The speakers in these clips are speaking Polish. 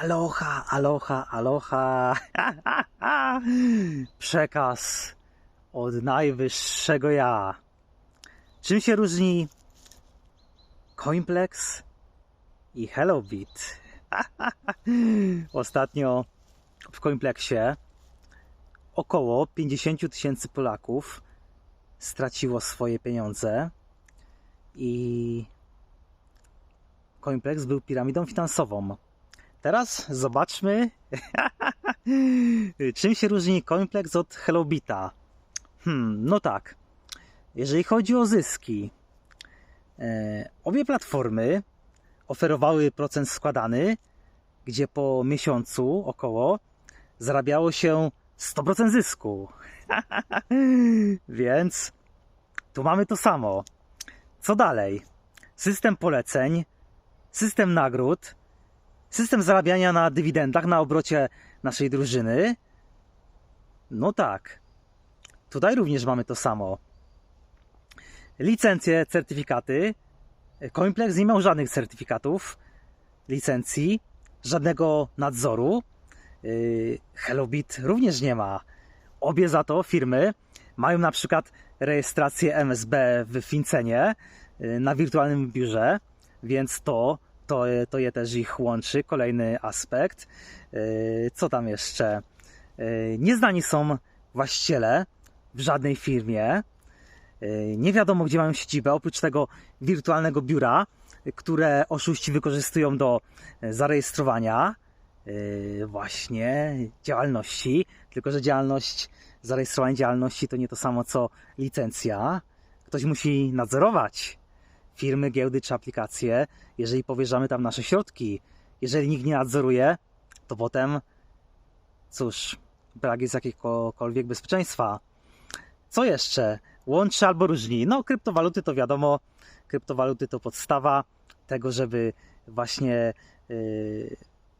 Aloha, aloha, aloha. Przekaz od najwyższego ja. Czym się różni Coinplex i Hellobit? Ostatnio w Coinplexie około 50 tysięcy Polaków straciło swoje pieniądze i Coinplex był piramidą finansową. Teraz zobaczmy, czym się różni Coinplex od Hellobita. Hmm, no tak. Jeżeli chodzi o zyski, e, obie platformy oferowały procent składany, gdzie po miesiącu około zarabiało się 100% zysku. Więc tu mamy to samo. Co dalej? System poleceń, system nagród, system zarabiania na dywidendach, na obrocie naszej drużyny. No tak. Tutaj również mamy to samo. Licencje, certyfikaty. Coinplex nie miał żadnych certyfikatów, licencji, żadnego nadzoru. Yy, Hellobit również nie ma. Obie za to firmy mają na przykład rejestrację MSB w Fincenie yy, na wirtualnym biurze, więc to, to, to je też ich łączy. Kolejny aspekt. Yy, Co tam jeszcze? Yy, Nieznani są właściciele w żadnej firmie. Yy, Nie wiadomo, gdzie mają siedzibę, oprócz tego wirtualnego biura, które oszuści wykorzystują do e, zarejestrowania właśnie działalności. Tylko, że działalność, zarejestrowanie działalności to nie to samo co licencja. Ktoś musi nadzorować firmy, giełdy czy aplikacje, jeżeli powierzamy tam nasze środki. Jeżeli nikt nie nadzoruje, to potem, cóż, brak jest jakiegokolwiek bezpieczeństwa. Co jeszcze? Łączy albo różni? No, kryptowaluty to wiadomo, kryptowaluty to podstawa tego, żeby właśnie yy,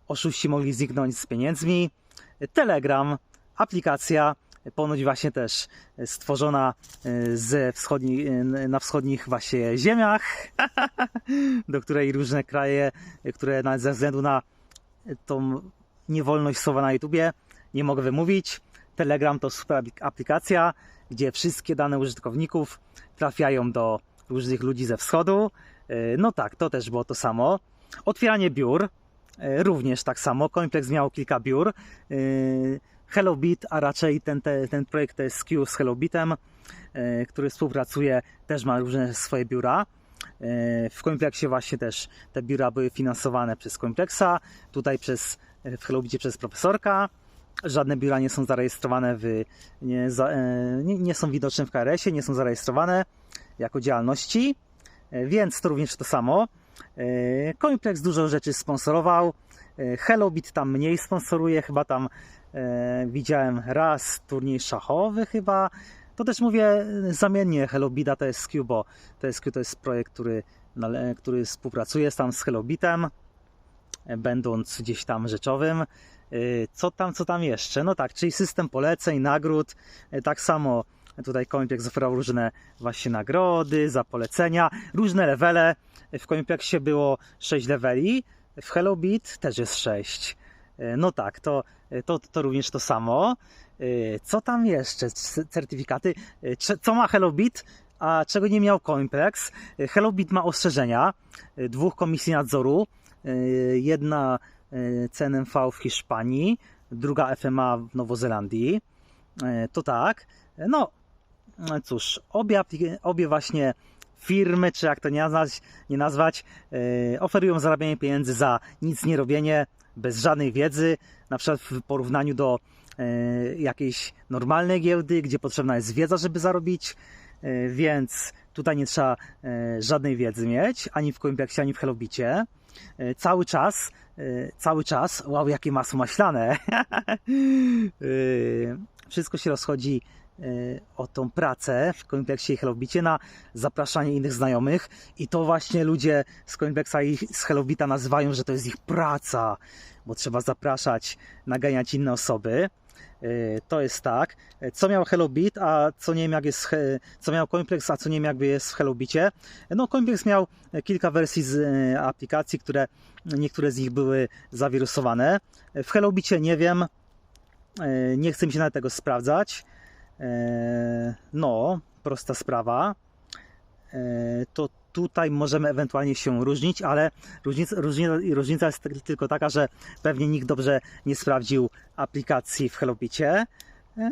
oszuści mogli zniknąć z pieniędzmi. Telegram, aplikacja, ponoć właśnie też stworzona yy, ze wschodni, yy, na wschodnich właśnie ziemiach, do której różne kraje, które nawet ze względu na tą niewolność słowa na YouTubie nie mogę wymówić. Telegram to super aplik- aplikacja, gdzie wszystkie dane użytkowników trafiają do różnych ludzi ze wschodu. Yy, No tak, to też było to samo. Otwieranie biur, również tak samo. Coinplex miał kilka biur. Yy, Hellobit, a raczej ten, te, ten projekt SQ z Hellobitem, yy, który współpracuje, też ma różne swoje biura. Yy, W Coinplexie właśnie też te biura były finansowane przez Coinplexa, tutaj przez, w Hellobicie przez profesorka. Żadne biura nie są zarejestrowane w, nie, za, e, nie, nie są widoczne w KRS-ie, nie są zarejestrowane jako działalności, e, więc to również to samo. E, Coinplex dużo rzeczy sponsorował, e, Hellobit tam mniej sponsoruje, chyba tam e, widziałem raz turniej szachowy chyba. To też mówię e, zamiennie Hellobita TSQ, bo TSQ to jest projekt, który, który współpracuje tam z Hellobitem, e, będąc gdzieś tam rzeczowym. Y, Co tam, co tam jeszcze? No tak, czyli system poleceń, nagród. Tak samo tutaj Coinplex oferował różne właśnie nagrody za polecenia, różne levele. W Coinplexie było 6 leveli, w Hellobit też jest 6. Y, No tak, to, to, to również to samo. Y, Co tam jeszcze? Certyfikaty. Co ma Hellobit, a czego nie miał Coinplex? Y, Hellobit ma ostrzeżenia dwóch komisji nadzoru. Jedna CNMV w Hiszpanii, druga FMA w Nowozelandii. To tak. No, cóż, obie, obie właśnie firmy, czy jak to nie nazwać, nie nazwać oferują zarabianie pieniędzy za nic nie robienie, bez żadnej wiedzy, na przykład w porównaniu do y, jakiejś normalnej giełdy, gdzie potrzebna jest wiedza, żeby zarobić, y, więc tutaj nie trzeba y, żadnej wiedzy mieć, ani w Coinplexie, ani w Hellobicie. Y, Cały czas, cały czas, wow, jakie masło maślane. Wszystko się rozchodzi o tą pracę w Coinplexie i Hellobicie na zapraszanie innych znajomych i to właśnie ludzie z Coinplexa i z Hellobita nazywają, że to jest ich praca, bo trzeba zapraszać, naganiać inne osoby. y, to jest tak, co miał HelloBit, a co nie wiem jak jest, co miał Coinplex, a co nie wiem jakby jest w HelloBicie. No Coinplex miał kilka wersji z y, aplikacji, które niektóre z nich były zawirusowane. W HelloBicie nie wiem, y, nie chcę mi się nawet tego sprawdzać. E, No, prosta sprawa. E, To tutaj możemy ewentualnie się różnić, ale różnica, różnica, różnica jest ty- tylko taka, że pewnie nikt dobrze nie sprawdził aplikacji w Hellobicie. E,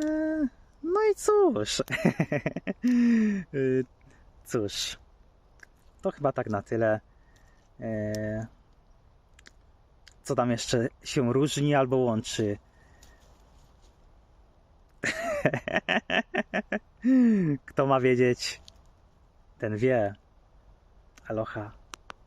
No i cóż. Cóż. To chyba tak na tyle. Co tam jeszcze się różni albo łączy? Kto ma wiedzieć, ten wie. Aloha.